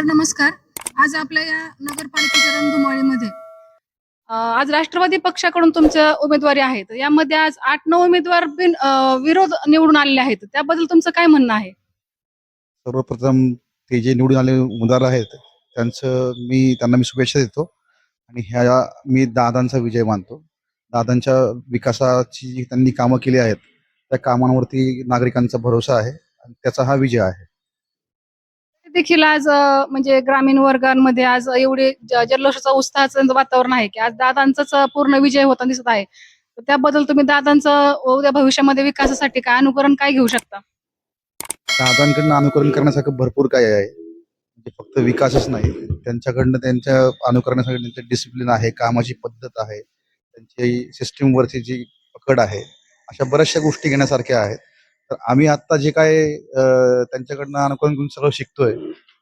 तर नमस्कार. आज आपल्या या नगरपालिकेच्या रणधुमाळीमध्ये आज राष्ट्रवादी पक्षाकडून तुमच्या उमेदवारी आहेत. यामध्ये आज आठ नऊ उमेदवार बिन विरोध निवडून आलेले आहेत. त्याबद्दल तुमचं काय म्हणणं आहे? सर्वप्रथम ते जे निवडून आले उमेदवार आहेत त्यांचं मी त्यांना मी शुभेच्छा देतो. आणि ह्या मी दादांचा विजय मानतो. दादांच्या विकासाची जी त्यांनी कामं केली आहेत त्या कामांवरती नागरिकांचा भरोसा आहे. आणि त्याचा हा विजय आहे. देखील आज म्हणजे ग्रामीण वर्गांमध्ये आज एवढे ज- जल्लोषाचा उत्साहाचं वातावरण आहे की आज दादांचाच पूर्ण विजय होता दिसत आहे. त्याबद्दल तुम्ही दादांचं उद्या भविष्यामध्ये विकासासाठी काय अनुकरण काय घेऊ शकता? दादांकडनं अनुकरण करण्यासारखं भरपूर काय आहे. म्हणजे फक्त विकासच नाही. त्यांच्याकडनं त्यांच्या अनुकरणासाठी त्यांचं डिसिप्लिन आहे कामाची पद्धत आहे त्यांची सिस्टीमवरची जी पकड आहे अशा बऱ्याचशा गोष्टी घेण्यासारख्या आहेत. तर आम्ही आता जे काय त्यांच्याकडनं अनुकरण घेऊन सगळं शिकतोय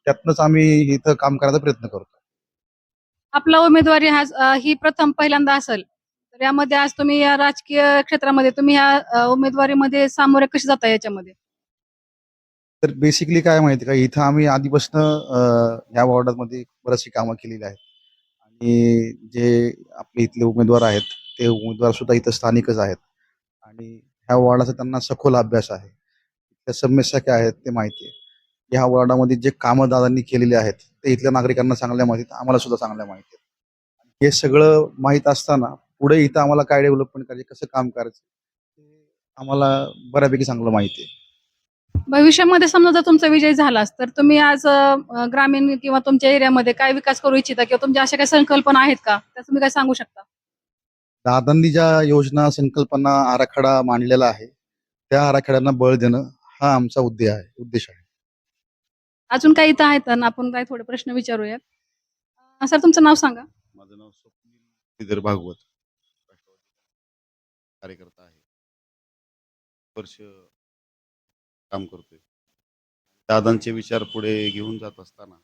त्यातनंच आम्ही इथं काम करायचा प्रयत्न करतो आपला उमेदवारी हा ही प्रथम पहिल्यांदा असेल तर यामध्ये आज तुम्ही या राजकीय क्षेत्रामध्ये तुम्ही या अ, उमेदवारीमध्ये सामोरे कसे जाता याच्यामध्ये? तर बेसिकली काय माहिती का इथं आम्ही आधीपासून ह्या वॉर्डामध्ये बरीचशी कामं केलेली आहेत. आणि जे आपले इथले उमेदवार आहेत ते उमेदवार सुद्धा इथं स्थानिकच आहेत. आणि ह्या वॉर्डाचा त्यांना सखोल अभ्यास आहे. त्या समस्या काय आहेत ते माहिती आहे. ह्या वॉर्डामध्ये जे कामं दादांनी केलेली आहेत ते इथल्या नागरिकांना चांगल्या माहिती आम्हाला सुद्धा चांगल्या माहिती आहेत. हे सगळं माहीत असताना पुढे इथं आम्हाला काय डेव्हलपमेंट करायचे कसं काम करायचं ते आम्हाला बऱ्यापैकी चांगलं माहिती आहे. भविष्यामध्ये समजा जर तुमचा विजय झालाच तर तुम्ही आज ग्रामीण किंवा तुमच्या एरियामध्ये काय विकास करू इच्छिता किंवा तुमच्या अशा काही संकल्पना आहेत का? त्या तुम्ही काय सांगू शकता? दादांनी ज्या योजना संकल्पना आराखडा मांडलेला आहे. त्या आराखड्यांना बळ देणं हा आमचा उद्देश आहे उद्देश आहे. अजून काही इथं आहेत ना आपण काही थोडे प्रश्न विचारूयात. अ, सर तुमचं नाव सांगा. माझं नाव स्वप्नील श्रीधर भागवत राष्ट्रवादी कार्यकर्ता आहे. वर्ष काम करतोय. दादांचे विचार पुढे घेऊन जात असताना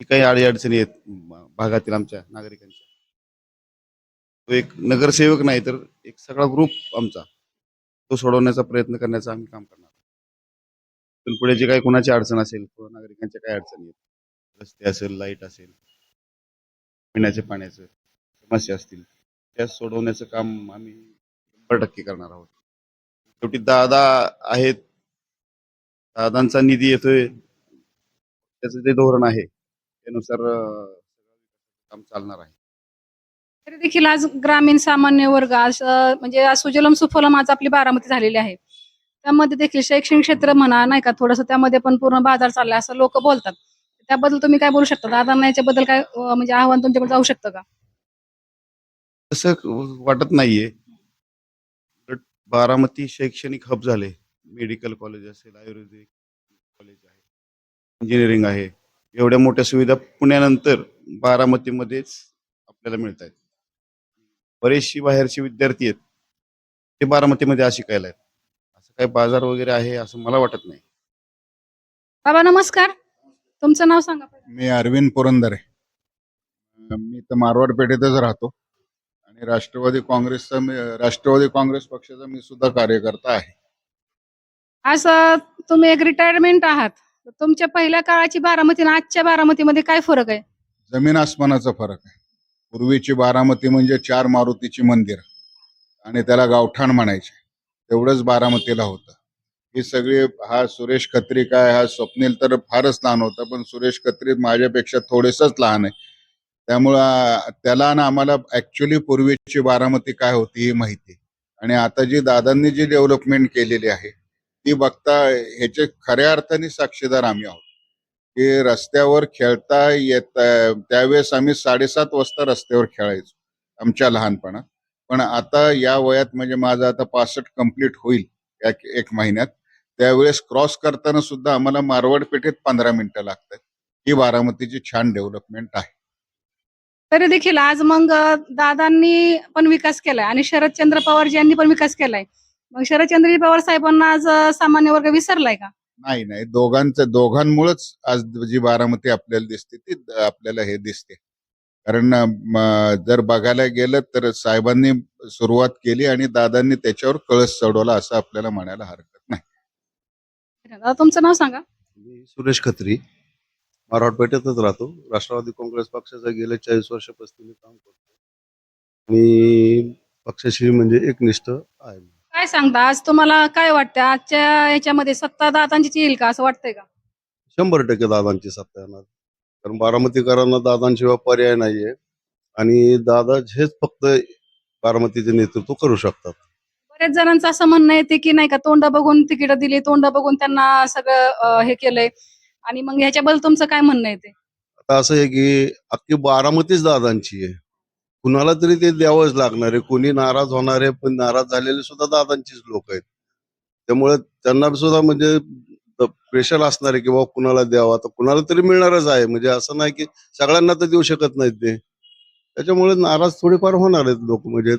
जी काही अडीअडचणी आहेत म- भागातील आमच्या नागरिकांच्या. तो एक नगरसेवक नाही तर एक सगळा ग्रुप आमचा तो सोडवण्याचा प्रयत्न करण्याचा आम्ही काम करणार पण पुढे जे काही कोणाची अडचण असेल किंवा नागरिकांच्या काय अडचणी आहेत रस्ते असेल लाइट असेल पिण्याच्या पाण्याचं समस्या असतील त्या सोडवण्याचं काम आम्ही शंभर टक्के करणार आहोत. शेवटी दादा आहेत दादांचा निधी येतोय त्याचं जे धोरण आहे त्यानुसार काम चालणार आहे. तरी देखील आज ग्रामीण सामान्य वर्ग आज म्हणजे आज सुजलम सुफलम आज आपली बारामती झालेली आहे. त्यामध्ये देखील शैक्षणिक क्षेत्र म्हणा नाही का थोडंसं त्यामध्ये पण पूर्ण बाजार चाललाय असं लोक बोलतात. त्याबद्दल तुम्ही काय बोलू शकता? दादांना याच्याबद्दल काय म्हणजे आव्हान तुमच्याकडे जाऊ शकतं का? तसं वाटत नाहीये. उलट बारामती शैक्षणिक हब झाले. मेडिकल कॉलेज असेल आयुर्वेदिक कॉलेज आहे इंजिनिअरिंग आहे. एवढ्या मोठ्या सुविधा पुण्यानंतर बारामतीमध्येच आपल्याला मिळत आहेत बरेचशी बाहेरचे विद्यार्थी आहेत ते बारामतीमध्ये आज शिकायला आहेत. असं काही बाजार वगैरे आहे असं मला वाटत नाही. बाबा नमस्कार. तुमचं नाव सांगा पहिलं. मी अरविंद पुरंदरे. मी तर मारवाड पेठेतच राहतो. आणि राष्ट्रवादी काँग्रेसचा मी राष्ट्रवादी काँग्रेस पक्षाचा मी सुद्धा कार्यकर्ता आहे. आज अ, तुम्ही एक रिटायरमेंट आहात. तर तुमच्या पहिल्या काळाची बारामती आणि आजच्या बारामतीमध्ये काय फरक आहे? जमीन आसमानाचा फरक आहे. पूर्वीची बारामती म्हणजे चार मारुतीची मंदिर. आणि त्याला गावठाण म्हणायचे. तेवढंच बारामतीला होतं. ही सगळी हा सुरेश खत्री काय हा स्वप्नील तर फारच लहान होता पण सुरेश खत्री माझ्यापेक्षा थोडेसच लहान आहे. त्यामुळं त्याला आणि आम्हाला ऍक्च्युली पूर्वीची बारामती काय होती ही माहिती. आणि आता जी दादांनी जी डेव्हलपमेंट केलेली आहे ती बघता ह्याचे खऱ्या अर्थाने साक्षीदार आम्ही आहोत. हे रस्त्यावर खेळता येत त्यावेळेस आम्ही साडेसात वाजता रस्त्यावर खेळायचो आमच्या लहानपणात पण आता या वयात म्हणजे माझं आता पासष्ट कंप्लीट होईल एक एक महिन्यात. त्यावेळेस क्रॉस करताना सुद्धा आम्हाला मारवाड पेठेत पंधरा मिनिटं लागतात. ही बारामतीची छान डेव्हलपमेंट आहे. तरी देखील आज मग दादांनी पण विकास केलाय आणि शरदचंद्र पवार यांनी पण विकास केलाय. मग शरदचंद्र पवार साहेबांना आज सामान्य वर्ग विसरलाय का? नाही नाही. दोघांचं दोघांमुळेच आज जी बारामती आपल्याला दिसते ती आपल्याला हे दिसते. कारण म, जर बघायला गेलं तर साहेबांनी सुरुवात केली आणि दादांनी त्याच्यावर कळस चढवला असं आपल्याला म्हणायला हरकत नाही. दादा तुमचं नाव सांगा. मी सुरेश खत्री. पेठेतच राहतो. राष्ट्रवादी काँग्रेस पक्षाचं गेले चाळीस वर्ष पस्तीस मी काम करतो. आणि पक्षाशी म्हणजे एकनिष्ठ आहे. काय सांगता? आज तुम्हाला काय वाटतं आजच्या याच्यामध्ये सत्ता दादांचीच येईल का? असं वाटतंय का? शंभर टक्के दादांची सत्ता येणार. कारण बारामतीकरांना दादांशिवाय पर्याय नाहीये. आणि दादा हेच फक्त बारामतीचे नेतृत्व करू शकतात. बऱ्याच जणांचं असं म्हणणं येते की नाही का तोंड बघून तिकीट दिली तोंड बघून त्यांना सगळं अं, हे केलंय. आणि मग ह्याच्याबद्दल तुमचं काय म्हणणं येते आता असं आहे की अख्खी बारामतीच दादांची आहे. कुणाला तरी ते द्यावंच लागणार आहे. कोणी नाराज होणार आहे पण नाराज झालेले सुद्धा दादांचीच लोक आहेत. त्यामुळे त्यांना सुद्धा म्हणजे प्रेशर असणार आहे की बाबा कुणाला द्यावं? आता कुणाला तरी मिळणारच आहे. म्हणजे असं नाही की सगळ्यांना तर देऊ शकत नाहीत ते. त्याच्यामुळे नाराज थोडेफार होणार आहेत लोक म्हणजे.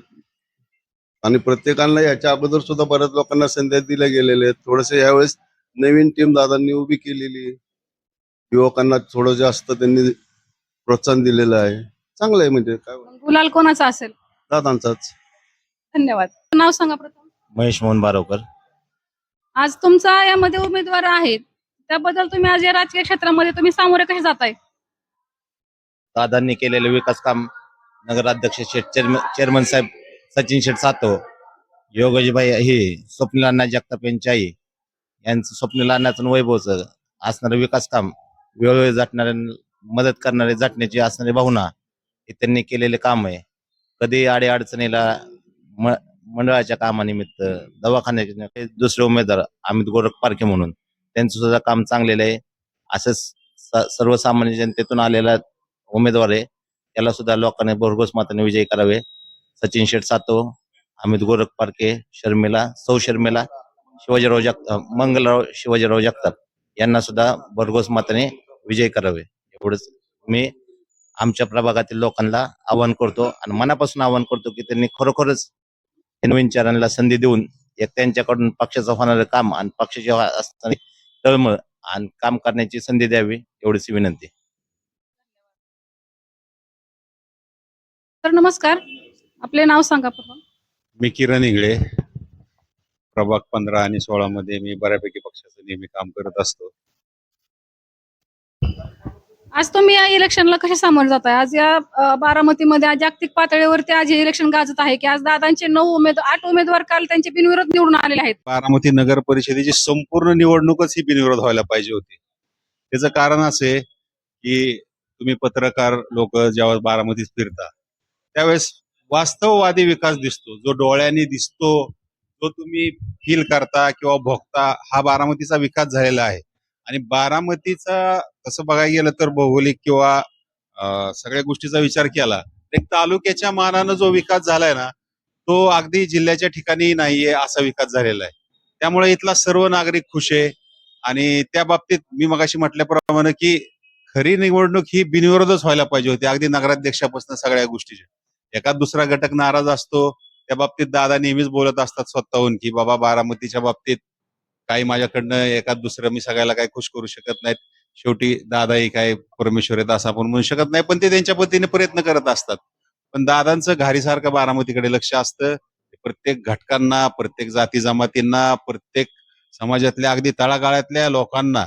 आणि प्रत्येकाला याच्या अगोदर सुद्धा बऱ्याच लोकांना संध्या दिल्या गेलेल्या आहेत. थोडस यावेळेस नवीन टीम दादांनी उभी केलेली. आहे. युवकांना थोडं जास्त त्यांनी प्रोत्साहन दिलेलं आहे. चांगलं आहे म्हणजे काय गुलाल कोणाचा असेल? दादांचाच. धन्यवाद. नाव सांगा प्रथम. महेश मोहन बारोकर. आज तुमचा यामध्ये उमेदवार आहेत. त्याबद्दल तुम्ही आज या राजकीय क्षेत्रामध्ये तुम्ही सामोरे कसे जाताय? दादांनी केलेले विकास काम नगराध्यक्ष शेठ चेअरमन चेअरमन साहेब सचिन शेठ सातव योगजीभाई हे स्वप्नील अण्णा जगताप यांची आई यांचं स्वप्नील अण्णाचं आणि वैभवचं असणारं विकास काम वेळोवेळी झटणारे मदत करणारे झटण्याची असणारी भावना हे त्यांनी केलेले काम आहे. कधी आडे अडचणीला म मंडळाच्या कामानिमित्त दवाखान्याच्या दुसरे उमेदवार अमित गोरख पारखे म्हणून त्यांचं सुद्धा काम चांगलेलं आहे. असंच सर्वसामान्य जनतेतून आलेला उमेदवार आहे. त्याला सुद्धा लोकांनी भरघोस मताने विजयी करावे. सचिन शेठ सातो अमित गोरख पारखे शर्मिला सौ शर्मिला शिवाजीराव जगताप मंगलराव शिवाजीराव जगताप यांना सुद्धा भरघोस मताने विजय करावे. एवढंच मी आमच्या प्रभागातील लोकांना आवाहन करतो आणि मनापासून आवाहन करतो की त्यांनी खरोखरच नवीन विचारांना संधी देऊन एक त्यांच्याकडून पक्षाचं होणारं काम आणि पक्षाची असणारी तळमळ आणि काम करण्याची संधी द्यावी एवढीच विनंती. तर नमस्कार. आपले नाव सांगा प्रथम मी किरण इंगळे. प्रभाग पंधरा आणि सोळा मध्ये मी बऱ्यापैकी पक्षाचं नेहमी काम करत असतो. आज तुम्ही या इलेक्शनला कसे सामोरे जाताय? आज या अ, बारामतीमध्ये आज जागतिक पातळीवरती आज हे इलेक्शन गाजत आहे की आज दादांचे नऊ उमेदवार आठ उमेदवार काल त्यांचे बिनविरोध निवडून आलेले आहेत? बारामती नगर परिषदेची संपूर्ण निवडणूकच ही बिनविरोध व्हायला पाहिजे होती. त्याचं कारण असे की तुम्ही पत्रकार लोक ज्यावेळेस बारामतीत फिरता त्यावेळेस वास्तववादी विकास दिसतो. जो डोळ्यांनी दिसतो तो तुम्ही फील करता किंवा भोगता हा बारामतीचा विकास झालेला आहे. आणि बारामतीचा तसं बघायला गेलं तर भौगोलिक किंवा सगळ्या गोष्टीचा विचार केला एक तालुक्याच्या मानानं जो विकास झालाय ना तो अगदी जिल्ह्याच्या ठिकाणी नाहीये असा विकास झालेला आहे. त्यामुळे इथला सर्व नागरिक खुश आहे आणि त्या बाबतीत मी मगाशी म्हटल्याप्रमाणे की खरी निवडणूक ही बिनविरोधच व्हायला पाहिजे होती अगदी नगराध्यक्षापासून सगळ्या गोष्टीच्या एखाद दुसरा घटक नाराज असतो त्या बाबतीत दादा नेहमीच बोलत असतात स्वतःहून की बाबा बारामतीच्या बाबतीत काही माझ्याकडनं एखाद दुसरं मी सगळ्याला काही खुश करू शकत नाहीत. शेवटी दादाही काय परमेश्वर आहेत असं आपण म्हणू शकत नाही पण ते त्यांच्या पद्धतीने प्रयत्न करत असतात. पण दादांचं घारीसारखं बारामतीकडे लक्ष असतं. प्रत्येक घटकांना प्रत्येक जाती जमातींना प्रत्येक समाजातल्या अगदी तळागाळातल्या लोकांना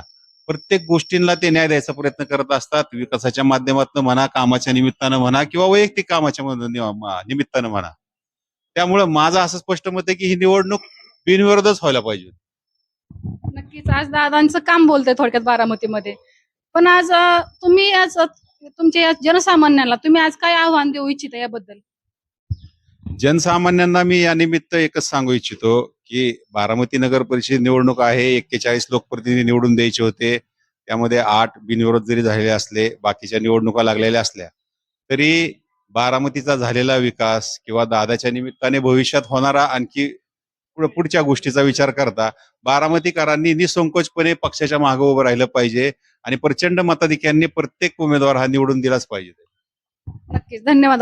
प्रत्येक गोष्टींना ते न्याय द्यायचा प्रयत्न करत असतात. विकासाच्या माध्यमातून म्हणा कामाच्या निमित्तानं म्हणा किंवा वैयक्तिक कामाच्या निमित्तानं म्हणा. त्यामुळे माझं असं स्पष्ट मत आहे की ही निवडणूक बिनविरोधच व्हायला पाहिजे. नक्कीच. आज दादांचं काम बोलतंय थोडक्यात बारामतीमध्ये. पण आज तुम्ही आज तुमच्या या जनसामान्याला तुम्ही आज काय आव्हान देऊ इच्छिता याबद्दल? जनसामान्यांना मी या निमित्त एकच सांगू इच्छितो की बारामती नगर परिषद निवडणूक आहे एक्केचाळीस लोकप्रतिनिधी निवडून द्यायचे होते. त्यामध्ये आठ बिनविरोध जरी झालेले असले बाकीच्या निवडणुका लागलेल्या असल्या तरी बारामतीचा झालेला विकास किंवा दादाच्या निमित्ताने भविष्यात होणारा आणखी पुढच्या गोष्टीचा विचार करता बारामतीकरांनी निसंकोचपणे पक्षाच्या मागे उभं राहिलं पाहिजे आणि प्रचंड मताधिक्यांनी प्रत्येक उमेदवार हा निवडून दिलाच पाहिजे. नक्कीच. धन्यवाद.